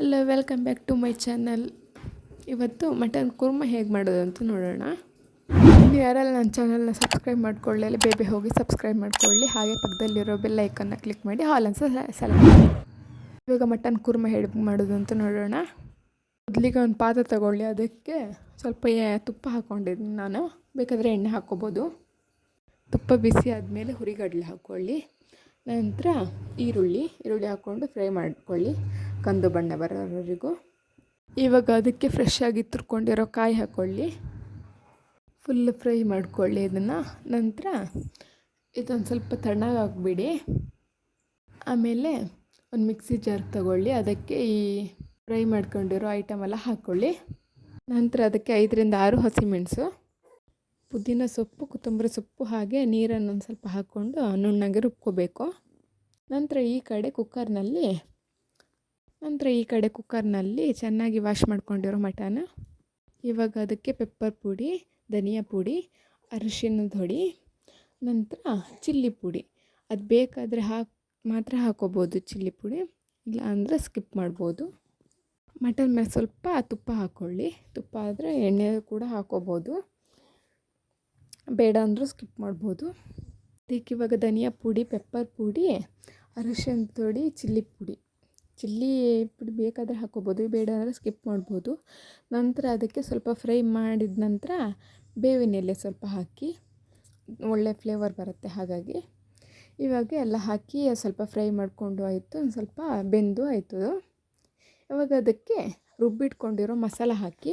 Hello welcome back to my channel ಇವತ್ತು mutton kurma ಹೇಗೆ ಮಾಡೋದು ಅಂತ ನೋಡೋಣ. ನೀವು ಯಾರೆಲ್ಲ ನನ್ನ ಚಾನಲ್ನ ಸಬ್ಸ್ಕ್ರೈಬ್ ಮಾಡ್ಕೊಳ್ಳಿ ಬೇಬಿ ಹೋಗಿ ಸಬ್ಸ್ಕ್ರೈಬ್ ಮಾಡ್ಕೊಳ್ಳಿ, ಹಾಗೆ ಪಕ್ಕದಲ್ಲಿರೋ ಬೆಲ್ ಐಕನ್ನ ಕ್ಲಿಕ್ ಮಾಡಿ, ಹಾಲ್ ಅನ್ಸ ಸೆಲೆಕ್ಟ್ ಮಾಡಿ. ಇವಾಗ ಮಟನ್ ಕುರ್ಮ ಹೇಗೆ ಮಾಡೋದು ಅಂತ ನೋಡೋಣ. ಮೊದಲಿಗೆ ಒಂದು ಪಾತ್ರೆ ತಗೊಳ್ಳಿ, ಅದಕ್ಕೆ ಸ್ವಲ್ಪ ತುಪ್ಪ ಹಾಕ್ಕೊಂಡಿದ್ದೀನಿ ನಾನು. ಬೇಕಾದರೆ ಎಣ್ಣೆ ಹಾಕ್ಕೋಬೋದು. ತುಪ್ಪ ಬಿಸಿ ಆದಮೇಲೆ ಹುರಿಗಡಲೆ ಹಾಕ್ಕೊಳ್ಳಿ. ನಂತರ ಈರುಳ್ಳಿ ಈರುಳ್ಳಿ ಹಾಕ್ಕೊಂಡು ಫ್ರೈ ಮಾಡ್ಕೊಳ್ಳಿ. ಕಂದು ಬಣ್ಣ ಬರೋವರೆಗೂ. ಇವಾಗ ಅದಕ್ಕೆ ಫ್ರೆಶ್ ಆಗಿ ತುರ್ಕೊಂಡಿರೋ ಕಾಯಿ ಹಾಕ್ಕೊಳ್ಳಿ ಫುಲ್ ಫ್ರೈ ಮಾಡ್ಕೊಳ್ಳಿ ಇದನ್ನು. ನಂತರ ಇದೊಂದು ಸ್ವಲ್ಪ ತಣ್ಣಗಾಕ್ಬಿಡಿ ಆಮೇಲೆ ಒಂದು ಮಿಕ್ಸಿ ಜಾರ್ ತಗೊಳ್ಳಿ. ಅದಕ್ಕೆ ಈ ಫ್ರೈ ಮಾಡ್ಕೊಂಡಿರೋ ಐಟಮ್ ಎಲ್ಲ ಹಾಕ್ಕೊಳ್ಳಿ ನಂತರ ಅದಕ್ಕೆ ಐದರಿಂದ ಆರು ಹಸಿಮೆಣಸು, ಪುದೀನ ಸೊಪ್ಪು, ಕೊತ್ತಂಬರಿ ಸೊಪ್ಪು ಹಾಗೆ ನೀರನ್ನು ಒಂದು ಸ್ವಲ್ಪ ಹಾಕ್ಕೊಂಡು ನುಣ್ಣಗೆ ರುಬ್ಕೋಬೇಕು. ನಂತರ ಈ ಕಡೆ ಕುಕ್ಕರ್ನಲ್ಲಿ ನಂತರ ಈ ಕಡೆ ಕುಕ್ಕರ್ನಲ್ಲಿ ಚೆನ್ನಾಗಿ ವಾಶ್ ಮಾಡ್ಕೊಂಡಿರೋ ಮಟನ್. ಇವಾಗ ಅದಕ್ಕೆ ಪೆಪ್ಪರ್ ಪುಡಿ, ಧನಿಯಾ ಪುಡಿ ಅರಿಶಿನದ ಹೊಡಿ ನಂತರ ಚಿಲ್ಲಿ ಪುಡಿ. ಅದು ಬೇಕಾದರೆ ಹಾಕಿ, ಮಾತ್ರ ಹಾಕೋಬೋದು ಚಿಲ್ಲಿ ಪುಡಿ ಇಲ್ಲ ಅಂದರೆ ಸ್ಕಿಪ್ ಮಾಡ್ಬೋದು. ಮಟನ್ ಮೇಲೆ ಸ್ವಲ್ಪ ತುಪ್ಪ ಹಾಕ್ಕೊಳ್ಳಿ ತುಪ್ಪ ಆದರೆ ಎಣ್ಣೆ ಕೂಡ ಹಾಕೋಬೋದು. ಬೇಡ ಅಂದರೂ ಸ್ಕಿಪ್ ಮಾಡ್ಬೋದು. ಅದಕ್ಕೆ ಇವಾಗ ಧನಿಯಾ ಪುಡಿ, ಪೆಪ್ಪರ್ ಪುಡಿ ಅರಿಶಿನ ಪುಡಿ, ಚಿಲ್ಲಿ ಪುಡಿ. ಚಿಲ್ಲಿ ಪುಡಿ ಬೇಕಾದರೆ ಹಾಕೋಬೋದು, ಬೇಡ ಅಂದರೆ ಸ್ಕಿಪ್ ಮಾಡ್ಬೋದು. ನಂತರ ಅದಕ್ಕೆ ಸ್ವಲ್ಪ ಫ್ರೈ ಮಾಡಿದ ನಂತರ ಬೇವಿನ ಎಲೆ ಸ್ವಲ್ಪ ಹಾಕಿ, ಒಳ್ಳೆ ಫ್ಲೇವರ್ ಬರುತ್ತೆ ಹಾಗಾಗಿ. ಇವಾಗ ಎಲ್ಲ ಹಾಕಿ ಸ್ವಲ್ಪ ಫ್ರೈ ಮಾಡಿಕೊಂಡು ಆಯಿತು, ಒಂದು ಸ್ವಲ್ಪ ಬೆಂದು ಆಯಿತು ಇವಾಗ ಅದಕ್ಕೆ ರುಬ್ಬಿಟ್ಕೊಂಡಿರೋ ಮಸಾಲ ಹಾಕಿ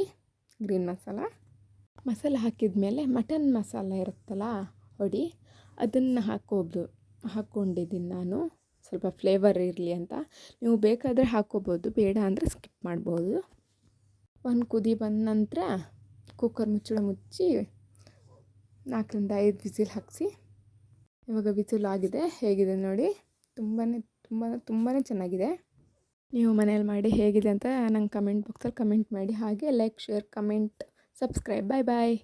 ಗ್ರೀನ್ ಮಸಾಲ. ಮಸಾಲ ಹಾಕಿದ ಮೇಲೆ ಮಟನ್ ಮಸಾಲ ಇರುತ್ತಲ್ಲ ಹೊಡಿ ಅದನ್ನು ಹಾಕೋದು ಹಾಕ್ಕೊಂಡಿದ್ದೀನಿ ನಾನು. ಸ್ವಲ್ಪ ಫ್ಲೇವರ್ ಇರಲಿ ಅಂತ. ನೀವು ಬೇಕಾದರೆ ಹಾಕ್ಕೋಬೋದು, ಬೇಡ ಅಂದರೆ ಸ್ಕಿಪ್ ಮಾಡ್ಬೋದು. ಒಂದು ಕುದಿ ಬಂದ ನಂತರ ಕುಕ್ಕರ್ ಮುಚ್ಚಳ ಮುಚ್ಚಿ ನಾಲ್ಕರಿಂದ ಐದು ವಿಸಿಲ್ ಹಾಕಿಸಿ. ಇವಾಗ ವಿಸಿಲ್ ಆಗಿದೆ, ಹೇಗಿದೆ ನೋಡಿ. ತುಂಬಾ ತುಂಬ ತುಂಬಾ ಚೆನ್ನಾಗಿದೆ. ನೀವು ಮನೇಲಿ ಮಾಡಿ ಹೇಗಿದೆ ಅಂತ ನಂಗೆ ಕಮೆಂಟ್ ಬಾಕ್ಸಲ್ಲಿ ಕಮೆಂಟ್ ಮಾಡಿ, ಹಾಗೆ like share comment subscribe bye bye